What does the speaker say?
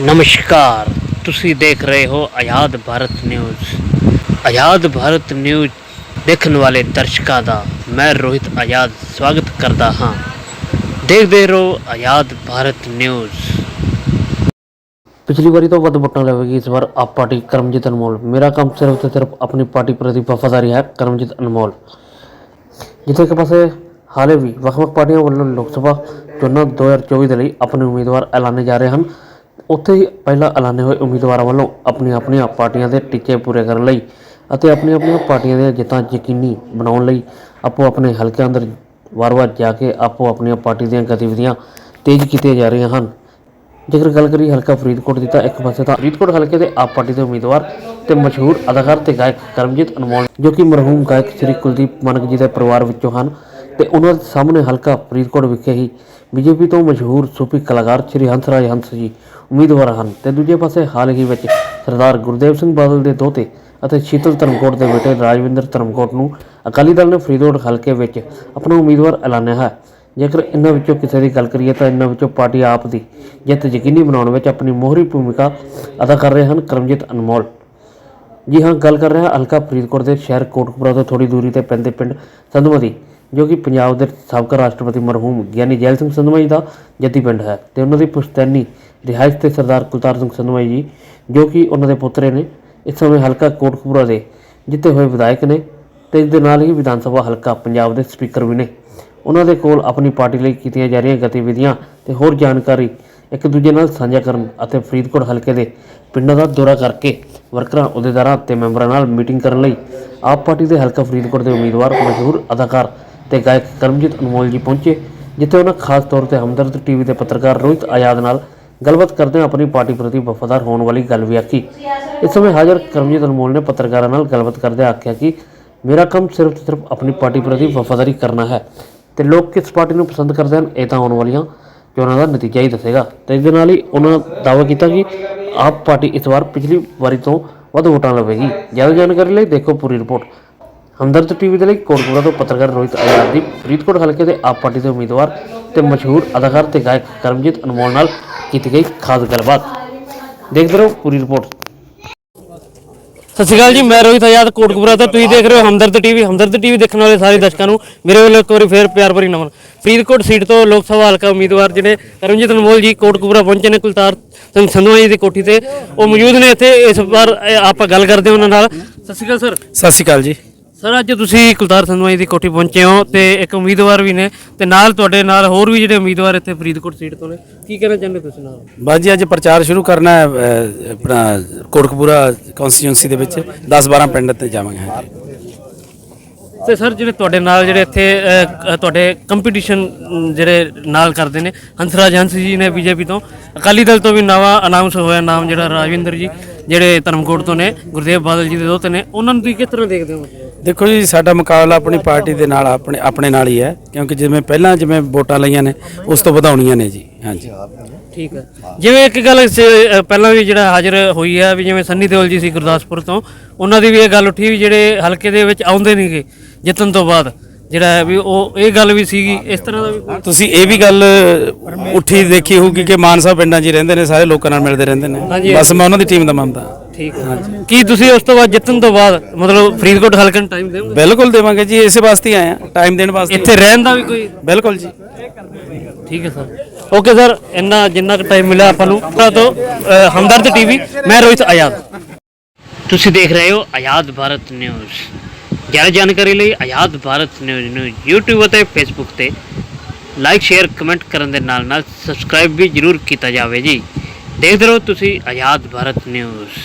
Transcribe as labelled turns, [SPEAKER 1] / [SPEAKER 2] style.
[SPEAKER 1] ਨਮਸਕਾਰ। ਤੁਸੀਂ ਦੇਖ ਰਹੇ ਹੋ ਆਜ਼ਾਦ ਭਾਰਤ ਨਿਊਜ਼। ਆਜ਼ਾਦ ਭਾਰਤ ਨਿਊਜ਼ ਦੇਖਣ ਵਾਲੇ ਦਰਸ਼ਕਾਂ ਦਾ ਮੈਂ ਰੋਹਿਤ ਆਜ਼ਾਦ ਸਵਾਗਤ ਕਰਦਾ ਹਾਂ। ਦੇਖਦੇ ਰਹੋ ਆਜ਼ਾਦ ਭਾਰਤ ਨਿਊਜ਼। ਪਿਛਲੀ ਵਾਰੀ ਤੋਂ ਵੱਧ ਵੋਟਾਂ ਲਵੇਗੀ ਇਸ ਵਾਰ ਆਪ ਪਾਰਟੀ ਕਰਮਜੀਤ ਅਨਮੋਲ। ਮੇਰਾ ਕੰਮ ਸਿਰਫ ਤੇ ਸਿਰਫ ਆਪਣੀ ਪਾਰਟੀ ਪ੍ਰਤੀ ਵਫਾਦਾਰੀ ਹੈ, ਕਰਮਜੀਤ ਅਨਮੋਲ। ਜਿੱਥੇ ਇੱਕ ਪਾਸੇ ਹਾਲੇ ਵੀ ਵੱਖ-ਵੱਖ ਪਾਰਟੀਆਂ ਵੱਲੋਂ ਲੋਕ ਸਭਾ ਚੋਣਾਂ 2024 ਦੇ ਲਈ ਆਪਣੇ ਉਮੀਦਵਾਰ ਐਲਾਨੇ ਜਾ ਰਹੇ ਹਨ ਉੱਥੇ ਹੀ ਪਹਿਲਾਂ ਐਲਾਨੇ ਹੋਏ ਉਮੀਦਵਾਰਾਂ ਵੱਲੋਂ ਆਪਣੀਆਂ ਆਪਣੀਆਂ ਪਾਰਟੀਆਂ ਦੇ ਟੀਚੇ ਪੂਰੇ ਕਰਨ ਲਈ ਅਤੇ ਆਪਣੀਆਂ ਆਪਣੀਆਂ ਪਾਰਟੀਆਂ ਦੀਆਂ ਜਿੱਤਾਂ ਯਕੀਨੀ ਬਣਾਉਣ ਲਈ ਆਪੋ ਆਪਣੇ ਹਲਕਿਆਂ ਅੰਦਰ ਵਾਰ-ਵਾਰ ਜਾ ਕੇ ਆਪੋ ਆਪਣੀਆਂ ਪਾਰਟੀ ਦੀਆਂ ਗਤੀਵਿਧੀਆਂ ਤੇਜ਼ ਕੀਤੀਆਂ ਜਾ ਰਹੀਆਂ ਹਨ। ਜੇਕਰ ਗੱਲ ਕਰੀ ਹਲਕਾ ਫਰੀਦਕੋਟ ਦੀ ਤਾਂ ਇੱਕ ਪਾਸੇ ਤਾਂ ਫਰੀਦਕੋਟ ਹਲਕੇ ਦੇ ਆਪ ਪਾਰਟੀ ਦੇ ਉਮੀਦਵਾਰ ਤੇ ਮਸ਼ਹੂਰ ਅਦਾਕਾਰ ਤੇ ਗਾਇਕ ਕਰਮਜੀਤ ਅਨਮੋਲ ਜੋ ਕਿ ਮਰਹੂਮ ਗਾਇਕ ਸ੍ਰੀ ਕੁਲਦੀਪ ਮਾਨਕ ਜੀ ਦੇ ਪਰਿਵਾਰ ਵਿੱਚੋਂ ਹਨ ਤੇ ਉਹਨਾਂ ਦੇ ਸਾਹਮਣੇ ਹਲਕਾ ਫਰੀਦਕੋਟ ਵਿਖੇ ਹੀ ਬੀਜੇਪੀ ਤੋਂ ਮਸ਼ਹੂਰ ਸੂਫੀ ਕਲਾਕਾਰ ਸ੍ਰੀ ਹੰਸਰਾਜ ਹੰਸ ਜੀ ਉਮੀਦਵਾਰ ਹਨ। ਤੇ ਦੂਜੇ ਪਾਸੇ ਹਾਲ ਹੀ ਵਿੱਚ ਸਰਦਾਰ ਗੁਰਦੇਵ ਸਿੰਘ ਬਾਦਲ ਦੇ ਦੋਤੇ ਅਤੇ ਸ਼ੀਤਲ ਧਰਮਕੋਟ ਦੇ ਬੇਟੇ ਰਾਜਵਿੰਦਰ ਧਰਮਕੋਟ ਨੂੰ ਅਕਾਲੀ ਦਲ ਨੇ ਫਰੀਦਕੋਟ ਹਲਕੇ ਵਿੱਚ ਆਪਣਾ ਉਮੀਦਵਾਰ ਐਲਾਨਿਆ ਹੈ। ਜੇਕਰ ਇਹਨਾਂ ਵਿੱਚੋਂ ਕਿਸੇ ਦੀ ਗੱਲ ਕਰੀਏ ਤਾਂ ਇਹਨਾਂ ਵਿੱਚੋਂ ਪਾਰਟੀ ਆਪ ਦੀ ਜਿੱਤ ਯਕੀਨੀ ਬਣਾਉਣ ਵਿੱਚ ਆਪਣੀ ਮੋਹਰੀ ਭੂਮਿਕਾ ਅਦਾ ਕਰ ਰਹੇ ਹਨ ਕਰਮਜੀਤ ਅਨਮੋਲ। ਜੀ ਹਾਂ, ਗੱਲ ਕਰ ਰਿਹਾ ਹਲਕਾ ਫਰੀਦਕੋਟ ਦੇ ਸ਼ਹਿਰ ਕੋਟਕਪੁਰਾ ਤੋਂ ਥੋੜੀ ਦੂਰੀ ਤੇ ਪੈਂਦੇ ਪਿੰਡ ਸੰਧਵਾ ਜੋ ਕਿ ਪੰਜਾਬ ਦੇ ਸਾਬਕਾ ਰਾਸ਼ਟਰਪਤੀ ਮਰਹੂਮ ਗਿਆਨੀ ਜੈਲ ਸਿੰਘ ਸੰਧਵਾ ਜੀ ਦਾ ਜੱਦੀ ਪਿੰਡ ਹੈ ਤੇ ਉਹਨਾਂ ਦੀ ਪੁਸ਼ਤੈਨੀ ਰਿਹਾਇਸ਼ ਤੇ ਸਰਦਾਰ ਕੁਲਤਾਰ ਸਿੰਘ ਸੰਧਵਾਈ ਜੀ, ਜੋ ਕਿ ਉਹਨਾਂ ਦੇ ਪੁੱਤਰੇ ਨੇ, ਇਸ ਸਮੇਂ ਹਲਕਾ ਕੋਟਕਪੁਰਾ ਦੇ ਜਿੱਤੇ ਹੋਏ ਵਿਧਾਇਕ ਨੇ ਤੇ ਇਸ ਦੇ ਨਾਲ ਹੀ ਵਿਧਾਨ ਸਭਾ ਹਲਕਾ ਪੰਜਾਬ ਦੇ ਸਪੀਕਰ ਵੀ ਨੇ। ਉਹਨਾਂ ਦੇ ਕੋਲ ਆਪਣੀ ਪਾਰਟੀ ਲਈ ਕੀਤੀਆਂ ਜਾ ਰਹੀਆਂ ਗਤੀਵਿਧੀਆਂ ਤੇ ਹੋਰ ਜਾਣਕਾਰੀ ਇੱਕ ਦੂਜੇ ਨਾਲ ਸਾਂਝਾ ਕਰਨ ਅਤੇ ਫਰੀਦਕੋਟ ਹਲਕੇ ਦੇ ਪਿੰਡਾਂ ਦਾ ਦੌਰਾ ਕਰਕੇ ਵਰਕਰਾਂ, ਅਹੁਦੇਦਾਰਾਂ ਤੇ ਮੈਂਬਰਾਂ ਨਾਲ ਮੀਟਿੰਗ ਕਰਨ ਲਈ ਆਪ ਪਾਰਟੀ ਦੇ ਹਲਕਾ ਫਰੀਦਕੋਟ ਦੇ ਉਮੀਦਵਾਰ, ਮਸ਼ਹੂਰ ਅਦਾਕਾਰ ਤੇ ਗਾਇਕ ਕਰਮਜੀਤ ਅਨਮੋਲ ਜੀ ਪਹੁੰਚੇ, ਜਿੱਥੇ ਉਹਨਾਂ ਖਾਸ ਤੌਰ ਤੇ ਹਮਦਰਦ ਟੀਵੀ ਦੇ ਪੱਤਰਕਾਰ ਰੋਹਿਤ ਆਜ਼ਾਦ ਨਾਲ ਗੱਲਬਾਤ ਕਰਦੇ ਆਪਣੀ ਪਾਰਟੀ ਪ੍ਰਤੀ ਵਫਾਦਾਰ ਹੋਣ ਵਾਲੀ ਗੱਲ ਵੀ ਆਖੀ। ਇਸ ਸਮੇਂ ਹਾਜ਼ਰ ਕਰਮਜੀਤ ਅਨਮੋਲ ਨੇ ਪੱਤਰਕਾਰਾਂ ਨਾਲ ਗੱਲਬਾਤ ਕਰਦੇ ਆਖਿਆ ਕਿ ਮੇਰਾ ਕੰਮ ਸਿਰਫ ਤੇ ਸਿਰਫ ਆਪਣੀ ਪਾਰਟੀ ਪ੍ਰਤੀ ਵਫਾਦਾਰੀ ਕਰਨਾ ਹੈ ਤੇ ਲੋਕ ਕਿਸ ਪਾਰਟੀ ਨੂੰ ਪਸੰਦ ਕਰਦੇ ਹਨ, ਇਹ ਤਾਂ ਆਉਣ ਵਾਲੀਆਂ ਚੋਣਾਂ ਦਾ ਨਤੀਜਾ ਹੀ ਦੱਸੇਗਾ। ਤੇ ਇਸ ਦੇ ਨਾਲ ਹੀ ਉਹਨਾਂ ਦਾਅਵਾ ਕੀਤਾ ਕਿ ਆਪ ਪਾਰਟੀ ਇਸ ਵਾਰ ਪਿਛਲੀ ਵਾਰੀ ਤੋਂ ਵੱਧ ਵੋਟਾਂ ਲਵੇਗੀ। ਜ਼ਿਆਦਾ ਜਾਣਕਾਰੀ ਲਈ ਦੇਖੋ ਪੂਰੀ ਰਿਪੋਰਟ। ਹਮਦਰਦ ਟੀਵੀ ਦੇ ਲਈ ਕੋਟਪੁਰਾ ਤੋਂ ਪੱਤਰਕਾਰ ਰੋਹਿਤ ਆਜ਼ਾਦ ਦੀ ਫਰੀਦਕੋਟ ਹਲਕੇ ਦੇ ਆਪ ਪਾਰਟੀ ਦੇ ਉਮੀਦਵਾਰ ਤੇ ਮਸ਼ਹੂਰ ਅਦਾਕਾਰ ਤੇ ਗਾਇਕ ਕਰਮਜੀਤ ਅਨਮੋਲ ਨਾਲ ਕੀਤੀ ਗਈ ਖਾਸ ਗੱਲਬਾਤ। ਦੇਖਦੇ ਰਹੋ ਪੂਰੀ ਰਿਪੋਰਟ। ਸਤਿ ਸ਼੍ਰੀ ਅਕਾਲ ਜੀ, ਮੈਂ ਰੋਹਿਤ ਆਜ਼ਾਦ, ਕੋਟਕਪੁਰਾ ਤੋਂ। ਤੁਸੀਂ ਦੇਖ ਰਹੇ ਹੋ ਹਮਦਰਦ ਟੀਵੀ। ਹਮਦਰਦ ਟੀਵੀ ਦੇਖਣ ਵਾਲੇ ਸਾਰੇ ਦਰਸ਼ਕਾਂ ਨੂੰ ਮੇਰੇ ਵੱਲੋਂ ਇੱਕ ਵਾਰੀ ਫੇਰ ਪਿਆਰ ਭਰੀ ਨਮਨ। ਫਰੀਦਕੋਟ ਸੀਟ ਤੋਂ ਲੋਕ ਸਭਾ ਹਲਕਾ ਉਮੀਦਵਾਰ ਜਿਹੜੇ ਕਰਮਜੀਤ ਅਨਮੋਲ ਜੀ ਕੋਟਕਪੁਰਾ ਪਹੁੰਚੇ ਨੇ, ਕੁਲਤਾਰ ਸਿੰਘ ਸੰਧਵਾ ਜੀ ਦੀ ਕੋਠੀ ਤੇ। ਉਹ ਮੌਜੂਦ ਨੇ ਇੱਥੇ। ਇਸ ਵਾਰ ਆਪਾਂ ਗੱਲ ਕਰਦੇ ਹਾਂ ਉਹਨਾਂ ਨਾਲ। ਸਤਿ ਸ਼੍ਰੀ ਅਕਾਲ, ਸਰ।
[SPEAKER 2] ਸਤਿ ਸ਼੍ਰੀ ਅਕਾਲ ਜੀ।
[SPEAKER 1] ਸਰ ਅੱਜ ਤੁਸੀਂ ਕੁਲਤਾਰ ਸੰਧਵਾ ਜੀ ਦੀ ਕੋਠੀ ਪਹੁੰਚੇ ਹੋ ਤੇ ਇੱਕ ਉਮੀਦਵਾਰ ਵੀ ਨੇ ਤੇ ਨਾਲ ਤੁਹਾਡੇ ਨਾਲ ਹੋਰ ਵੀ ਜਿਹੜੇ ਉਮੀਦਵਾਰ ਇੱਥੇ ਫਰੀਦਕੋਟ ਸੀਟ ਤੋਂ ਨੇ ਕੀ ਕਹਿਣਾ ਚਾਹੁੰਦੇ ਤੁਸੀਂ ਨਾਲ?
[SPEAKER 2] ਬਸ ਜੀ ਅੱਜ ਪ੍ਰਚਾਰ ਸ਼ੁਰੂ ਕਰਨਾ ਹੈ ਅਹ, ਆਪਣਾ ਕੋਟਕਪੂਰਾ ਕਨਸਟੀਟਿਊਂਸੀ ਦੇ ਵਿੱਚ 10-12 ਪਿੰਡ ਤੇ ਜਾਵਾਂਗੇ ਹਾਂਜੀ।
[SPEAKER 1] ਤੇ ਸਰ ਜਿਹੜੇ ਤੁਹਾਡੇ ਨਾਲ ਜਿਹੜੇ ਇੱਥੇ ਅਹ, ਤੁਹਾਡੇ ਕੰਪੀਟੀਸ਼ਨ ਜਿਹੜੇ ਨਾਲ ਕਰਦੇ ਨੇ ਹੰਸਰਾਜ ਹੰਸ ਜੀ ਨੇ ਬੀਜੇਪੀ ਤੋਂ ਅਕਾਲੀ ਦਲ ਤੋਂ ਵੀ ਨਵਾਂ ਅਨਾਉਂਸ ਹੋਇਆ ਨਾਮ ਜਿਹੜਾ ਰਾਜਵਿੰਦਰ ਜੀ ਜਿਹੜੇ ਧਰਮਕੋਟ ਤੋਂ ਨੇ ਗੁਰਦੇਵ ਬਾਦਲ ਜੀ ਦੇ ਦੋਤੇ ਨੇ ਉਹਨਾਂ ਨੂੰ ਤੁਸੀਂ ਕਿਸ ਤਰ੍ਹਾਂ ਦੇਖਦੇ ਹੋ?
[SPEAKER 2] ਦੇਖੋ ਜੀ ਸਾਡਾ ਮੁਕਾਬਲਾ ਆਪਣੀ ਪਾਰਟੀ ਦੇ ਨਾਲ ਆਪਣੇ ਆਪਣੇ ਨਾਲ ਹੀ ਹੈ ਕਿਉਂਕਿ ਜਿਵੇਂ ਪਹਿਲਾਂ ਜਿਵੇਂ ਵੋਟਾਂ ਲਈਆਂ ਨੇ ਉਸ ਤੋਂ ਵਧਾਉਣੀਆਂ ਨੇ ਜੀ ਹਾਂਜੀ।
[SPEAKER 1] ਠੀਕ ਹੈ। ਜਿਵੇਂ ਇੱਕ ਗੱਲ ਸ- ਪਹਿਲਾਂ ਵੀ ਜਿਹੜਾ ਹਾਜ਼ਰ ਹੋਈ ਹੈ ਵੀ ਜਿਵੇਂ ਸੰਨੀ ਦਿਓਲ ਜੀ ਸੀ ਗੁਰਦਾਸਪੁਰ ਤੋਂ ਉਹਨਾਂ ਦੀ ਵੀ ਇਹ ਗੱਲ ਉੱਠੀ ਵੀ ਜਿਹੜੇ ਹਲਕੇ ਦੇ ਵਿੱਚ ਆਉਂਦੇ ਨਹੀਂਗੇ ਜਿੱਤਣ ਤੋਂ ਬਾਅਦ। ਜਿਹੜਾ ਹੈ ਵੀ ਉਹ ਇਹ ਗੱਲ ਵੀ ਸੀਗੀ ਇਸ ਤਰ੍ਹਾਂ ਦਾ ਵੀ ਕੋਈ
[SPEAKER 2] ਤੁਸੀਂ ਇਹ ਵੀ ਗੱਲ ਉੱਠੀ ਦੇਖੀ ਹੋਊਗੀ ਕਿ ਮਾਨਸਾ ਪਿੰਡਾਂ 'ਚ ਹੀ ਰਹਿੰਦੇ ਨੇ ਸਾਰੇ ਲੋਕਾਂ ਨਾਲ ਮਿਲਦੇ ਰਹਿੰਦੇ
[SPEAKER 1] ਹਾਂਜੀ,
[SPEAKER 2] ਨੇ ਬਸ ਮੈਂ ਉਹਨਾਂ ਦੀ ਟੀਮ ਦਾ ਮੰਨਦਾ।
[SPEAKER 1] ਠੀਕ ਹੈ। ਕੀ ਤੁਸੀਂ ਉਸ ਤੋਂ ਬਾਅਦ ਜਿੱਤਣ ਤੋਂ ਬਾਅਦ ਮਤਲਬ ਫਰੀਦਕੋਟ ਹਲਕੇ ਨੂੰ ਟਾਈਮ ਦੇਵੋਗੇ?
[SPEAKER 2] ਬਿਲਕੁਲ ਦੇਵਾਂਗੇ ਜੀ ਇਸੇ ਵਾਸਤੇ ਹੀ ਆਏ ਆ ਟਾਈਮ ਦੇਣ ਵਾਸਤੇ।
[SPEAKER 1] ਇੱਥੇ ਰਹਿਣ ਦਾ ਵੀ ਕੋਈ
[SPEAKER 2] ਬਿਲਕੁਲ ਜੀ।
[SPEAKER 1] ਠੀਕ ਹੈ ਸਰ। ਓਕੇ ਸਰ ਇੰਨਾ ਜਿੰਨਾ ਕੁ ਟਾਈਮ ਮਿਲਿਆ ਆਪਾਂ ਨੂੰ ਤਾਂ ਤੋਂ ਅ, ਹਮਦਰਦ ਟੀਵੀ ਮੈਂ ਰੋਹਿਤ ਆਜ਼ਾਦ। ਤੁਸੀਂ ਦੇਖ ਰਹੇ ਹੋ ਆਜ਼ਾਦ ਭਾਰਤ ਨਿਊਜ਼ ਜ਼ਿਆਦਾ ਜਾਣਕਾਰੀ ਲਈ ਆਜ਼ਾਦ ਭਾਰਤ ਨਿਊਜ਼ ਨੂੰ YouTube ਅਤੇ Facebook ਤੇ ਲਾਈਕ ਸ਼ੇਅਰ ਕਮੈਂਟ ਕਰਨ ਦੇ ਨਾਲ ਨਾਲ ਸਬਸਕ੍ਰਾਈਬ ਵੀ ਜਰੂਰ ਕੀਤਾ ਜਾਵੇ ਜੀ ਦੇਖਦੇ ਰਹੋ ਤੁਸੀਂ ਆਜ਼ਾਦ ਭਾਰਤ ਨਿਊਜ਼